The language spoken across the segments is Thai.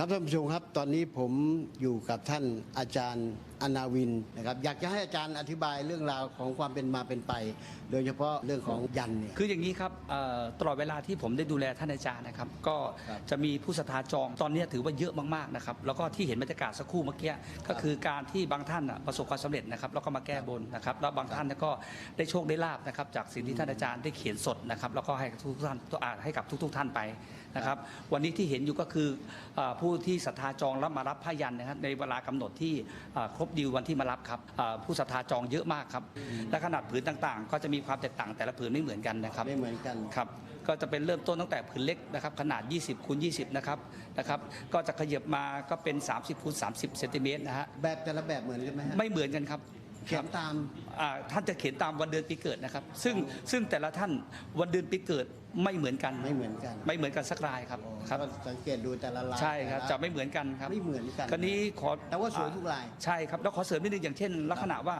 ครับท่านผู้ชมครับ ตอนนี้ผมอยู่กับท่านอาจารย์ อนาวินนะครับอยากจะให้อาจารย์อธิบายเรื่องราวของความเป็นมาเป็นไป โดยเฉพาะเรื่องของยันเนี่ย คืออย่างนี้ครับเอ่อตลอดเวลาที่ผมได้ดูแลท่านอาจารย์นะครับ ก็ครับจะมีผู้ศรัทธาจองตอนนี้ถือว่าเยอะมากๆนะครับ แล้วก็ที่เห็นบรรยากาศสักครู่เมื่อกี้ก็คือการที่บางท่านน่ะประสบความสำเร็จนะครับแล้วก็มาแก้บนนะครับ แล้วบางท่านก็ได้โชคได้ลาบนะครับ จากสิ่งที่ท่านอาจารย์ได้เขียนสดนะครับ แล้วก็ให้กับทุกท่านอ่าให้กับทุก ๆ ท่านไปนะครับ วันนี้ที่เห็นอยู่ก็คือเอ่อผู้ที่ศรัทธาจองแล้วมารับผ้ายันนะครับในเวลากำหนดที่เอ่อครบดีลวันที่มารับครับเอ่อผู้ศรัทธาจองเยอะมากครับและขนาดผืนต่างๆ ก็จะมีความแตกต่างแต่ละผืนไม่เหมือนกันนะครับไม่เหมือนกันครับก็จะเป็นเริ่มต้นตั้งแต่ผืนเล็กนะครับขนาด 20คูณ20 นะครับนะครับก็จะขยับมาก็เป็น 30คูณ30เซนติเมตรนะฮะแบบแต่ละแบบเหมือนกันไหมฮะไม่เหมือนกันครับ เขียนตามอ่าท่านจะเขียนตามวันเดือนปีเกิดนะครับ ซึ่งซึ่งแต่ละท่านวันเดือนปีเกิดไม่เหมือนกัน ไม่เหมือนกัน ไม่เหมือนกันสักรายครับครับ ก็สังเกตดูแต่ละลายใช่ครับแต่ลจะไม่เหมือนกันครับ ไม่เหมือนกัน คราวนี้ขอแต่ว่าสวยทุกลาย ใช่ครับแล้วขอเสริมนิดนึงอย่างเช่น ลักษณะว่า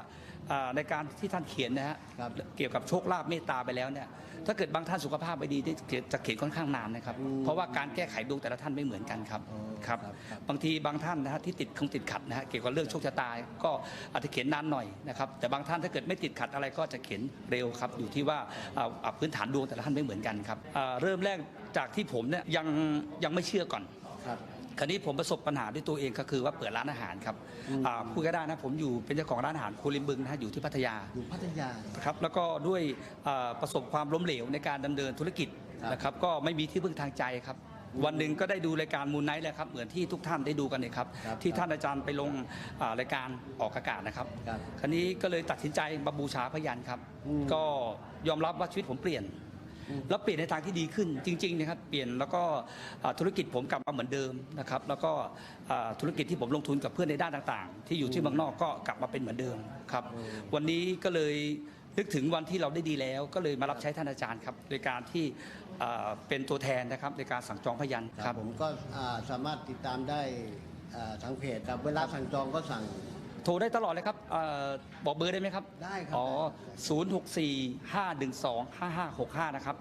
อ่าในการที่ท่านเขียนนะฮะครับเกี่ยวกับโชคลาภเมตตาไปแล้วเนี่ยถ้าเกิดบางท่านสุขภาพไม่ดีที่จะเขียนค่อนข้างนานนะครับ อืมเพราะว่าการแก้ไขดวงแต่ละท่านไม่เหมือนกันครับอ๋อครับครับครับ บางทีบางท่านนะฮะที่ติดคงติดขัดนะฮะเกี่ยวกับเรื่องโชคชะตาก็อาจจะเขียนนานหน่อยนะครับแต่บางท่านถ้าเกิดไม่ติดขัดอะไรก็จะเขียนเร็วครับอยู่ที่ว่าอ่าอ่าพื้นฐานดวงแต่ละท่านไม่เหมือนกันครับอ่าเริ่มแรกจากที่ผมเนี่ยยังยังไม่เชื่อก่อน ครับ คราวนี้ผมประสบปัญหาด้วยตัวเองก็คือว่าเปิดร้านอาหารครับอ่าพูดก็ได้นะผมอยู่เป็นเจ้าของร้านอาหารครัวริมบึงนะฮะอยู่ที่พัทยาอยู่พัทยา ครับแล้วก็ด้วยอ่าประสบความล้มเหลวในการดำเนินธุรกิจครับนะครับก็ไม่มีที่พึ่งทางใจครับ วันหนึ่งก็ได้ดูรายการมูลไนท์แล้วครับเหมือนที่ทุกท่านได้ดูกันเนี่ยครับครับที่ท่านอาจารย์ไปลงอ่ารายการออกอากาศนะครับครับ คราวนี้ก็เลยตัดสินใจมาบูชาพยันครับอืมก็ยอมรับว่าชีวิตผมเปลี่ยน แล้วเปลี่ยนในทางที่ดีขึ้นจริงๆนะครับเปลี่ยนแล้วก็อ่าธุรกิจผมกลับมาเหมือนเดิมนะครับแล้วก็อ่าธุรกิจที่ผมลงทุนกับเพื่อนในด้านต่างๆ ที่อยู่ที่เมืองนอกก็กลับมาเป็นเหมือนเดิมครับวันนี้ก็เลยนึกถึงวันที่เราได้ดีแล้วก็เลยมารับใช้ท่านอาจารย์ครับโดยการที่อ่าเป็นตัวแทนนะครับในการสั่งจองพยันครับผมก็อ่าสามารถติดตามได้อ่าทางเพจครับเวลาสั่งจองก็สั่งโทรได้ตลอดเลยครับเออบอกเบอร์ได้ไหมครับได้ครับ อ๋อ0 6 4 5 1 2 5 5 6 5นะครับ